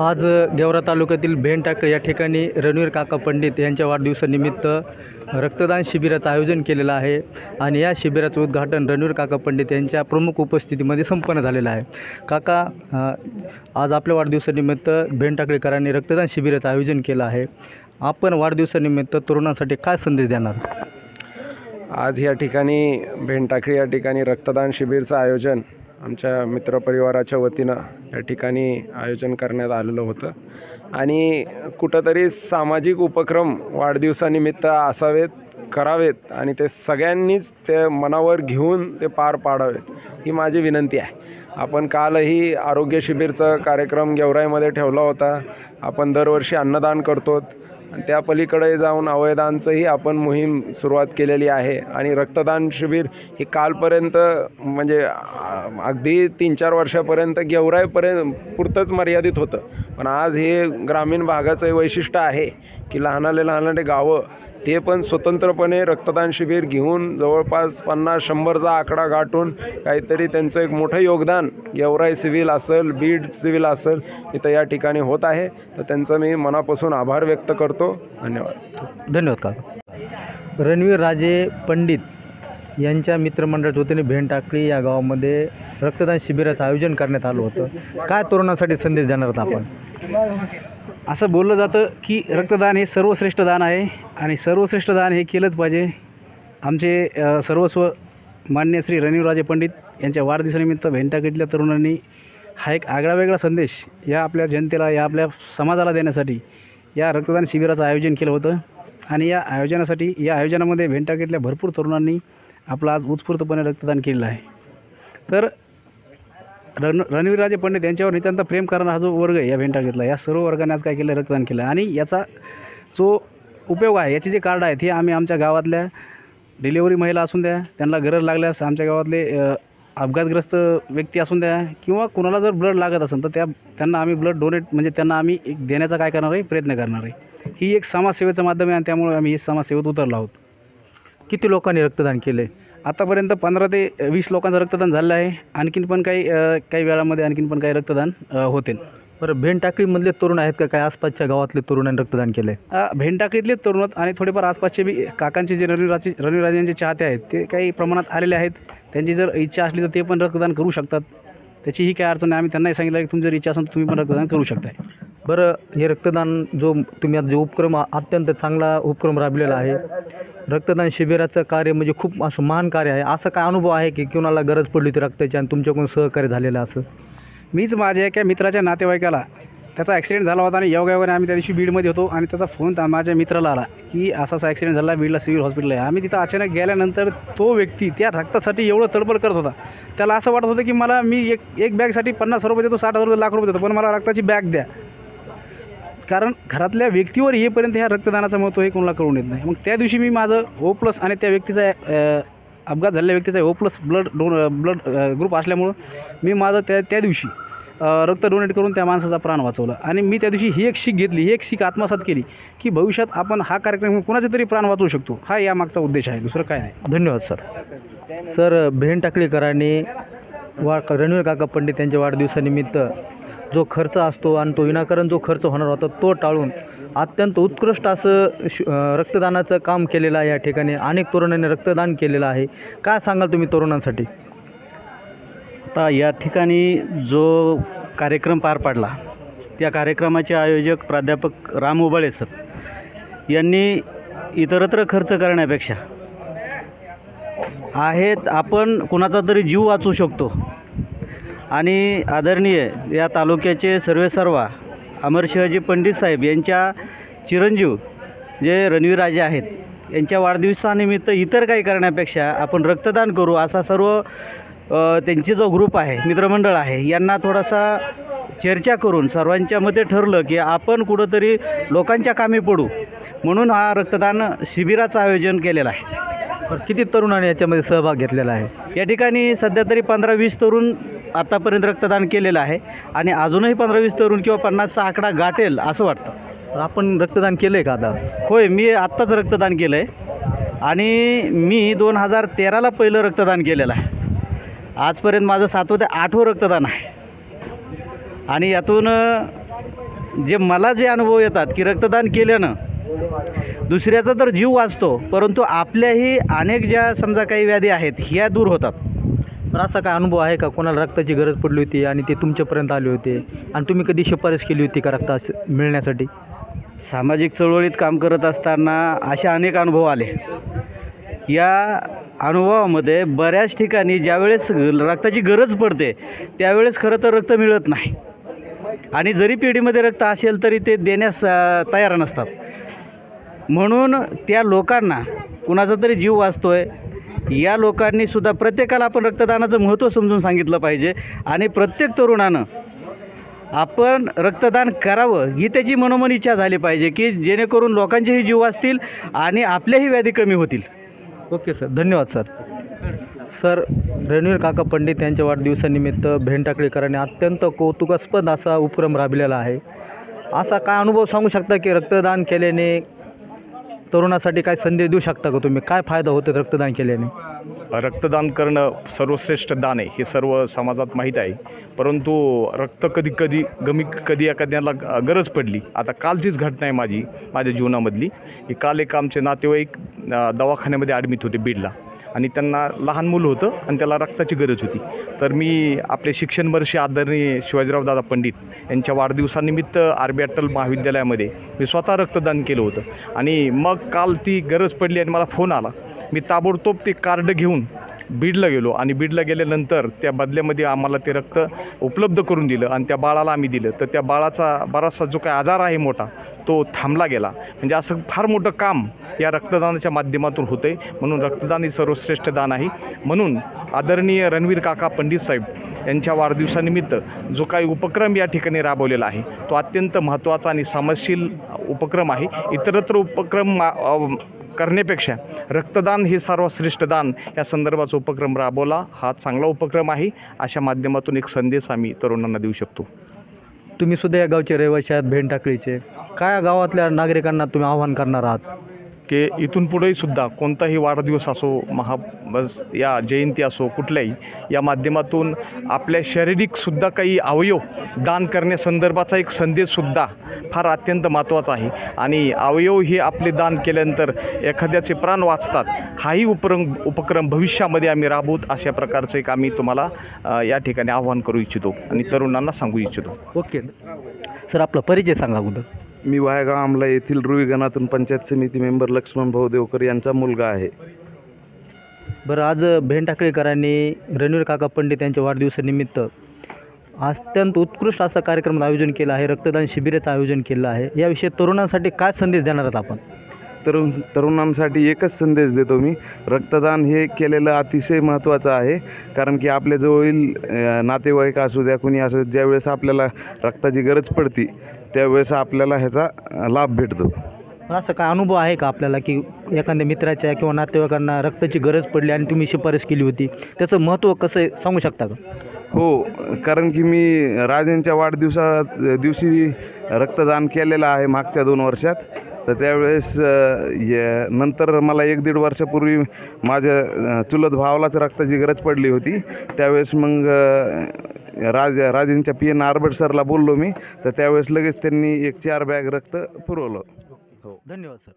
आज गेवरा तालुक्यातील भेंटाकळे या ठिकाणी रणवीर काका पंडित यांच्या वाढदिवसानिमित्त रक्तदान शिबिराचं आयोजन केलेलं आहे आणि या शिबिराचं उद्घाटन रणवीर काका पंडित यांच्या प्रमुख उपस्थितीमध्ये संपन्न झालेलं आहे. काका आज आपल्या वाढदिवसानिमित्त भेंड टाकळेकरांनी रक्तदान शिबिराचं आयोजन केलं आहे. आपण वाढदिवसानिमित्त तरुणांसाठी काय संदेश देणार? आज या ठिकाणी भेंटाकळी या ठिकाणी रक्तदान शिबिरचं आयोजन आमच्या मित्रपरिवाराच्या वतीनं या ठिकाणी आयोजन करण्यात आलेलं होतं. आणि कुठंतरी सामाजिक उपक्रम वाढदिवसानिमित्त असावेत करावेत आणि ते सगळ्यांनीच ते मनावर घेऊन ते पार पाडावेत ही माझी विनंती आहे. आपण कालही आरोग्य शिबिरचा कार्यक्रम गेवराईमध्ये ठेवला होता. आपण दरवर्षी अन्नदान करतो आणि त्या पलीकडे जाऊन अवयदानचंही आपण मोहीम सुरुवात केलेली आहे. आणि रक्तदान शिबिर ही कालपर्यंत म्हणजे अगदी तीन चार वर्षापर्यंत गेवराईपर्यंत पुरतंच मर्यादित होतं. पण आज हे ग्रामीण भागाचं वैशिष्ट्य आहे की लहानाले लहानाले गावं ते पण स्वतंत्रपणे रक्तदान शिबिर घेऊन जवळपास पन्नास शंभरचा आकडा गाठून काहीतरी त्यांचं एक मोठं योगदान गेवराई सिव्हिल असेल बीड सिव्हिल असेल इथं या ठिकाणी होत आहे. तर त्यांचं मी मनापासून आभार व्यक्त करतो. धन्यवाद. धन्यवाद काका. रणवीर राजे पंडित यांच्या मित्रमंडळाच्या वतीने भेंड टाकळी या गावामध्ये रक्तदान शिबिराचं आयोजन करण्यात आलं होतं. काय तरुणांसाठी संदेश देणार आहात आपण? असं बोललं जातं की रक्तदान हे सर्वश्रेष्ठ दान आहे. आणि सर्वश्रेष्ठ दान हे केलंच पाहिजे. आमचे सर्वस्व मान्य श्री रणवीरराजे पंडित यांच्या वाढदिवसानिमित्त भेंटागडीतल्या तरुणांनी हा एक आगळा वेगळा संदेश या आपल्या जनतेला या आपल्या समाजाला देण्यासाठी या रक्तदान शिबिराचं आयोजन केलं होतं. आणि या आयोजनासाठी या आयोजनामध्ये भेंटागडीतल्या भरपूर तरुणांनी आपलं आज उत्स्फूर्तपणे रक्तदान केलेलं आहे. तर रण रणवीरराजे पंडित यांच्यावर नितांत प्रेम करणारा हा जो वर्ग आहे या भेंटाकीतला या सर्व वर्गाने आज काय केलं? रक्तदान केलं. आणि याचा जो उपयोग आहे. याचे जे कार्ड आहेत हे आम्ही आमच्या गावातल्या डिलिव्हरी महिला असून द्या त्यांना गरज लागल्यास आमच्या गावातले अपघातग्रस्त व्यक्ती असून द्या किंवा कुणाला जर ब्लड लागत असेल तर त्या त्यांना आम्ही ब्लड डोनेट म्हणजे त्यांना आम्ही एक देण्याचा काय करणार आहे? प्रयत्न करणार आहे. ही एक समाजसेवेचं माध्यम आहे आणि त्यामुळे आम्ही ही समाजसेवेत उतरलो आहोत. किती लोकांनी रक्तदान केले आतापर्यंत पंधरा ते वीस लोकांचं रक्तदान झालं आहे. आणखीन पण काही काही वेळामध्ये आणखीन पण काही रक्तदान होते बरं भेंड टाकळीमधले तरुण आहेत का? काय आसपासच्या गावातले तरुणांनी रक्तदान केलं आहे अ, भेंटाकीतलेच तरुण आणि थोडेफार आसपासचे बी काकांचे जे रणवीराचे रणवीरराजांचे चाहते आहेत ते काही प्रमाणात आलेले आहेत. त्यांची जर इच्छा असली तर ते पण रक्तदान करू शकतात. त्याचीही काय अडचण नाही. आम्ही त्यांनाही सांगितलं की तुमची जर इच्छा असेल तर तुम्ही पण रक्तदान करू शकताय. बरं हे रक्तदान जो तुम्ही आता जो उपक्रम अत्यंत चांगला उपक्रम राबलेला आहे रक्तदान शिबिराचं कार्य म्हणजे खूप असं महान कार्य आहे. असं काय अनुभव आहे की कोणाला गरज पडली होती रक्ताची आणि तुमच्याकडून सहकार्य झालेलं असं? मीच माझ्या एका मित्राच्या नातेवाईकाला त्याचा ॲक्सिडेंट झाला होता आणि योगायोगाने आम्ही त्या दिवशी बीडमध्ये होतो आणि त्याचा फोन माझ्या मित्राला आला की असा असा ॲक्सिडेंट झाला बीडला सिव्हिल हॉस्पिटल आहे. आम्ही तिथं अचानक गेल्यानंतर तो व्यक्ती त्या रक्तासाठी एवढं तडबड करत होता. त्याला असं वाटत होतं की मला मी एक एक बॅगसाठी पन्नास रुपये देतो साठ हजार रुपये लाख रुपये देतो पण मला रक्ताची बॅग द्या. कारण घरातल्या व्यक्तीवर येईपर्यंत ह्या रक्तदानाचं महत्त्व हे कोणाला कळून येत नाही. मग त्या दिवशी मी माझं ओ प्लस आणि त्या व्यक्तीचा अपघात झालेल्या व्यक्तीचा ओ प्लस ब्लड डोन ब्लड ग्रुप असल्यामुळं मी माझं त्या त्या दिवशी रक्त डोनेट करून त्या माणसाचा प्राण वाचवला. आणि मी त्या दिवशी ही एक शीख घेतली ही एक शीख आत्मसात केली की भविष्यात आपण हा कार्यक्रम घेऊन कुणाचे तरी प्राण वाचवू शकतो. हा यामागचा उद्देश आहे दुसरं काय नाही. धन्यवाद सर. सर भेंड टाकळीकरांनी वा रणवीर काका पंडित यांच्या वाढदिवसानिमित्त जो खर्च असतो आणि तो विनाकारण जो खर्च होणार होता तो टाळून अत्यंत उत्कृष्ट असं श रक्तदानाचं काम केलेलं आहे या ठिकाणी. अनेक तरुणांनी रक्तदान केलेलं आहे. काय सांगाल तुम्ही तरुणांसाठी? आता या ठिकाणी जो कार्यक्रम पार पाडला त्या कार्यक्रमाचे आयोजक प्राध्यापक राम उबाळे सर यांनी इतरत्र खर्च करण्यापेक्षा आहेत आपण कुणाचा तरी जीव वाचू शकतो. आणि आदरणीय या तालुक्याचे सर्वेसर्वा अमरशिवाजी पंडित साहेब यांच्या चिरंजीव जे रणवीरराजे आहेत यांच्या वाढदिवसानिमित्त इतर काही करण्यापेक्षा आपण रक्तदान करू असा सर्व त्यांची जो ग्रुप आहे मित्रमंडळ आहे यांना थोडासा चर्चा करून सर्वांच्या मते ठरलं की आपण कुठंतरी लोकांच्या कामी पडू. म्हणून हा रक्तदान शिबिराचं आयोजन केलेलं आहे. बरं, किती तरुणांनी याच्यामध्ये सहभाग घेतलेला आहे? या ठिकाणी सध्या तरी पंधरा वीस तरुण आत्तापर्यंत रक्तदान केलेलं आहे आणि अजूनही पंधरा वीस तरुण किंवा पन्नासचा आकडा गाठेल असं वाटतं. तर आपण रक्तदान केलं आहे का आता? होय मी आत्ताच रक्तदान केलं आहे आणि मी दोन हजार तेराला पहिलं रक्तदान केलेलं आहे. आजपर्यंत माझं सातवं ते आठवं रक्तदान आहे. आणि यातून जे मला जे अनुभव येतात की रक्तदान केल्यानं दुसऱ्याचा तर जीव वाचतो परंतु आपल्याही अनेक ज्या समजा काही व्याधी आहेत ह्या दूर होतात. तर असा काय अनुभव आहे का? कोणाला रक्ताची गरज पडली होती आणि ते तुमच्यापर्यंत आले होते? आणि तुम्ही कधी शिफारस केली होती का रक्त मिळण्यासाठी? सामाजिक चळवळीत काम करत असताना असे अनेक अनुभव आले. या अनुभवामध्ये बऱ्याच ठिकाणी ज्यावेळेस रक्ताची गरज पडते त्यावेळेस खरं तर रक्त मिळत नाही. आणि जरी पिढीमध्ये रक्त असेल तरी ते देण्यास तयार नसतात. म्हणून त्या लोकांना कुणाचा तरी जीव वाचतोय या लोकांनी सुद्धा प्रत्येकाला आपण रक्तदानाचं महत्त्व समजून सांगितलं पाहिजे. आणि प्रत्येक तरुणानं आपण रक्तदान करावं ही त्याची मनोमन इच्छा झाली पाहिजे की जेणेकरून लोकांचेही जीव वाचतील आणि आपल्याही व्याधी कमी होतील. ओके सर धन्यवाद सर. सर रणवीर काका पंडित यांच्या वाढदिवसानिमित्त भेंटाकळीकरांनी अत्यंत कौतुकास्पद असा उपक्रम राबलेला आहे. असा काय अनुभव सांगू शकता की रक्तदान केल्याने तरुणासाठी काय संदेश देऊ शकता का तुम्ही? काय फायदा होतो रक्तदान केल्याने? रक्तदान करणं सर्वश्रेष्ठ दान आहे हे सर्व समाजात माहीत आहे. परंतु रक्त कधी कधी गमी कधी एखाद्याला गरज पडली आता कालचीच घटना आहे माझी माझ्या जीवनामधली. की काल एक आमचे नातेवाईक दवाखान्यामध्ये ॲडमिट होते बीडला. आणि त्यांना लहान मुलं होतं आणि त्याला रक्ताची गरज होती. तर मी आपले शिक्षण वर्षी आदरणीय शिवाजीराव दादा पंडित यांच्या वाढदिवसानिमित्त आर बी अटल महाविद्यालयामध्ये मी स्वतः रक्तदान केलं होतं. आणि मग काल ती गरज पडली आणि मला फोन आला. मी ताबडतोब ते कार्ड घेऊन बीडला गेलो आणि बीडला गेल्यानंतर त्या बदल्यामध्ये आम्हाला ते रक्त उपलब्ध करून दिलं आणि त्या बाळाला आम्ही दिलं. तर त्या बाळाचा बराचसा जो काही आजार आहे मोठा तो थांबला गेला. म्हणजे असं फार मोठं काम या रक्तदानाच्या माध्यमातून होतं आहे म्हणून रक्तदान हे सर्वश्रेष्ठ दान आहे. म्हणून आदरणीय रणवीर काका पंडित साहेब यांच्या वाढदिवसानिमित्त जो काही उपक्रम या ठिकाणी राबवलेला आहे तो अत्यंत महत्त्वाचा आणि समाजशील उपक्रम आहे. इतरत्र उपक्रम मा- करण्यापेक्षा रक्तदान हे सर्वश्रेष्ठ दान. या संदर्भाचा उपक्रम राबवला. हा चांगला उपक्रम आहे. अशा माध्यमातून एक संदेश आम्ही तरुणांना देऊ शकतो. तुम्ही सुद्धा या गावचे रहिवासी आहात भेंटाकळीचे काय गावातल्या नागरिकांना तुम्ही आव्हान करणार आहात? की इथून पुढेही सुद्धा कोणताही वाढदिवस असो महा बस या जयंती असो कुठल्याही या माध्यमातून आपल्या शारीरिकसुद्धा काही अवयव दान करण्यासंदर्भाचा एक संदेशसुद्धा फार अत्यंत महत्त्वाचा आहे. आणि अवयव हे आपले दान केल्यानंतर एखाद्याचे प्राण वाचतात हाही उपक्रम उपक्रम भविष्यामध्ये आम्ही राबवूत अशा प्रकारचं एक आम्ही तुम्हाला या ठिकाणी आव्हान करू इच्छितो आणि तरुणांना सांगू इच्छितो. ओके. सर आपला परिचय सांगा अगोदर. मी वायगाव आमला येथील रुईगणातून पंचायत समिती मेंबर लक्ष्मण भाऊ देवकर यांचा मुलगा आहे. बरं आज भेंटाकळीकरांनी रणवीर काका पंडित यांच्या वाढदिवसानिमित्त अत्यंत उत्कृष्ट असा कार्यक्रम आयोजन केलं आहे रक्तदान शिबिराचं आयोजन केलं आहे. याविषयी तरुणांसाठी काय संदेश देणार आहात आपण? तरुण तरुणांसाठी एकच संदेश देतो मी. रक्तदान हे केलेलं अतिशय महत्त्वाचं आहे कारण की आपल्याजवळील नातेवाईक असू द्या कुणी असू ज्यावेळेस आपल्याला रक्ताची गरज पडते त्यावेळेस आपल्याला ह्याचा लाभ भेटतो. पण असं काय अनुभव आहे का आपल्याला की एखाद्या मित्राच्या किंवा नातेवाईकांना रक्ताची गरज पडली आणि तुम्ही शिफारस केली होती? त्याचं महत्त्व कसं आहे सांगू शकता का? हो कारण की मी राजेंच्या वाढदिवसात दिवशी रक्तदान केलेलं आहे मागच्या दोन वर्षात. तर त्यावेळेस ये- नंतर मला एक दीड वर्षापूर्वी माझ्या चुलत भावालाच रक्ताची गरज पडली होती. त्यावेळेस मग राज राजेंच्या पी एन आरबट सरला बोललो मी तर त्यावेळेस लगेच त्यांनी एक चार बॅग रक्त पुरवलं. हो. धन्यवाद सर.